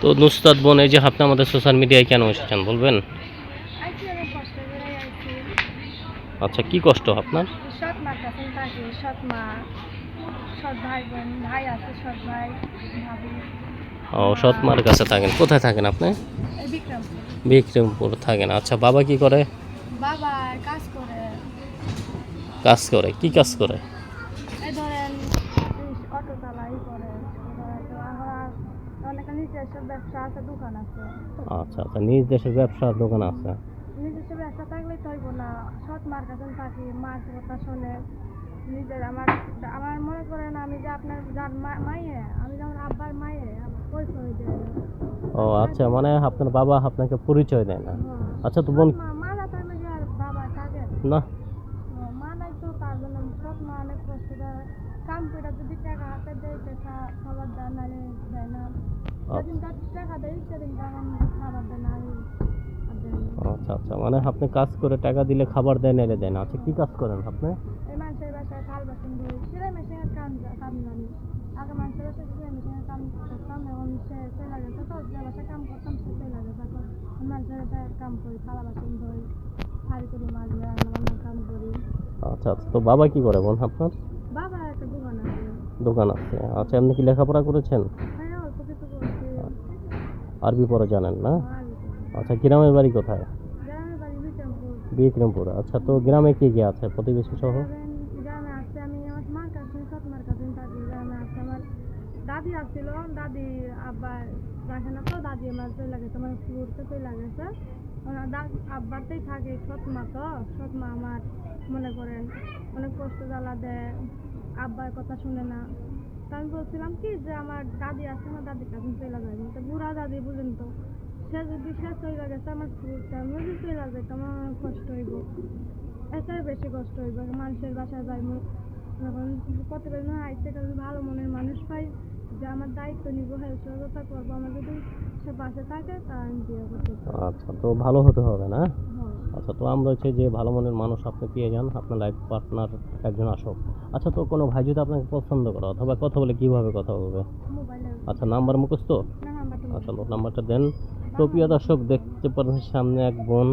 তো নুসরাত বোন এই যে আপনি আমাদের সোশ্যাল মিডিয়ায় কেন এসেছেন বলবেন? আচ্ছা কি কষ্ট আপনার? সৎ মার কাছে থাকি সৎ মা সৎ ভাই বোন ভাই আছে সৎ ভাই ভাবি। ও সৎ মার কাছে থাকেন। কোথায় থাকেন আপনি? বিক্রমপুর। থাকেন। আচ্ছা বাবা কি করে? বাবা কাজ করে। কাজ করে? কি কাজ করে? এই ধরেন অটো চালাই করে তো আমার অনেক নিজস্ব ব্যবসা আছে দোকান আছে। আচ্ছা আচ্ছা নিজ দেশের ব্যবসার দোকান আছে। নিজস্ব ব্যবসা থাকলে তো হইব না। সৎ মার কাছে থাকি মার কথা শোনে। নিজের আমার আমার মনে করেন আমি যে আপনার যার আমি যেমন আব্বার আমার পরিচয় দেয় ও আচ্ছা মানে আপনার বাবা আপনাকে পরিচয় দেয় না। হ্যাঁ। আচ্ছা তো বোন থাকলে আর বাবা থাকে? না ও, মা নাই তো তার জন্য সৎ মা অনেক কষ্ট কাম করে যদি টাকা হাতে দেয় তো খাবার দেয় দেয় না। যেদিন তার টাকা দেয় সেদিন তখন খাবার দেয় না। আচ্ছা আচ্ছা মানে আপনি কাজ করে টাকা দিলে খাবার দেন এলে দেন আচ্ছা কি কাজ করেন আপনি? এই মানুষের বাসায় বাসন ধুই সেলাই মেশিনের কাম কাম জানি। আগে মানুষের বাসায় সেলাই মেশিনের কাম করতাম এখন সে চলে গেছে তো যে বাসায় কাম করতাম সে গেছে এখন মানুষের বাসায় কাম করি থালা বাসন ধুই শাড়ি করি মাঝে রান্না বান্নার কাম করি। আচ্ছা আচ্ছা তো বাবা কি করে বোন আপনার? দোকান আছে। আচ্ছা আপনি কি লেখাপড়া করেছেন? হ্যাঁ আরবি পড়া জানেন না? আচ্ছা গ্রামের বাড়ি কোথায়? বিক্রমপুর। আচ্ছা তো গ্রামে কি কি আছে? প্রতিবেশী সহ? দাদি আসছিল দাদি আব্বা রাখে না তো দাদি আমার চলে গেছে আমার চলে গেছে। আব্বারতেই থাকে সৎ মা তো সৎ মা আমার মনে করেন অনেক কষ্ট জ্বালা দেয়। আব্বার কথা শুনে না। তা আমি বলছিলাম কি যে আমার দাদি আছে না দাদির কাছে চলে যাবে তো বুড়া দাদি বুঝেন তো সে যদি সে চলে গেছে আমার যদি চলে যাই তো আমার অনেক কষ্ট হইব। এটাই বেশি কষ্ট হইব মানুষের বাসায় যাই যখন প্রতিবার না আইতে যদি ভালো মনের মানুষ পাই যে আমার দায়িত্ব নিব হেল্প সহযোগিতা করব। আমার যদি সে পাশে থাকে তা আমি বিয়ে করতে আচ্ছা তো ভালো হতে হবে না? হ্যাঁ। আচ্ছা তো আমরা হচ্ছে যে ভালো মনের মানুষ আপনি পেয়ে যান আপনার লাইফ পার্টনার একজন আসক। আচ্ছা তো কোনো ভাই যদি আপনাকে পছন্দ করে অথবা কথা বলে কীভাবে কথা বলবে? আচ্ছা নাম্বার মুখস্থ? নাম্বারটা আচ্ছা নাম্বারটা দেন। তো প্রিয় দর্শক দেখতে পারেন সামনে এক বোন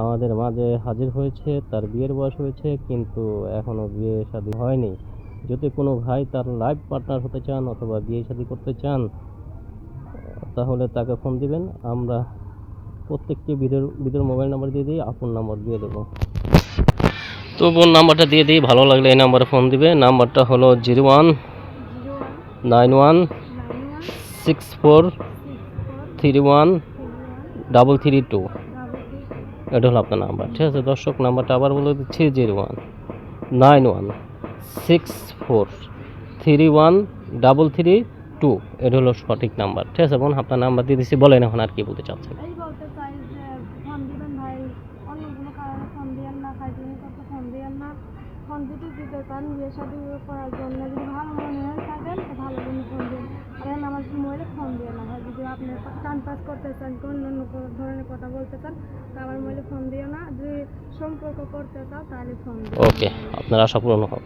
আমাদের মাঝে হাজির হয়েছে তার বিয়ের বয়স হয়েছে কিন্তু এখনও বিয়ে শাদী হয়নি। যদি কোনো ভাই তার লাইফ পার্টনার হতে চান অথবা বিয়ে শাদী করতে চান তাহলে তাকে ফোন দিবেন। আমরা প্রত্যেকটি ভিডিওর ভিডিওর মোবাইল নাম্বার দিয়ে দিই আপন নাম্বার দিয়ে দেবো। তো বোন, নাম্বারটা দিয়ে দিই। ভালো লাগলে এই নাম্বারে ফোন দিবে। নাম্বারটা হলো zero one nine one six four three one double three two. এটা হলো আপনার নাম্বার, ঠিক আছে? দর্শক, নাম্বারটা আবার বলে দিচ্ছি, zero one nine one six four three one double three two. এটা হলো সঠিক নাম্বার, ঠিক আছে বোন? আপনার নাম্বার দিয়ে দিচ্ছি, বলেন এখন আর কি বলতে চাচ্ছেন এই বলতে চাই যে ফোন দিবেন ভাই অন্য কোনো কারণে ফোন দিয়েন না খাইতে করতে ফোন দিয়েন না। ফোন যদি দিতে চান বিয়ে শাদি করার জন্য যদি ভালো মনে হয় থাকেন, তো ভালো মনে ফোন দিন এখন আমার মোবাইলে ফোন দিয়ে না হয়। যদি আপনি টান পাস করতে চান অন্য অন্য কোনো ধরনের কথা বলতে চান, তো আমার মোবাইলে ফোন দিও না। যদি সম্পর্ক করতে চাও, তাহলে ফোন ওকে আপনার আশা পূরণ হোক।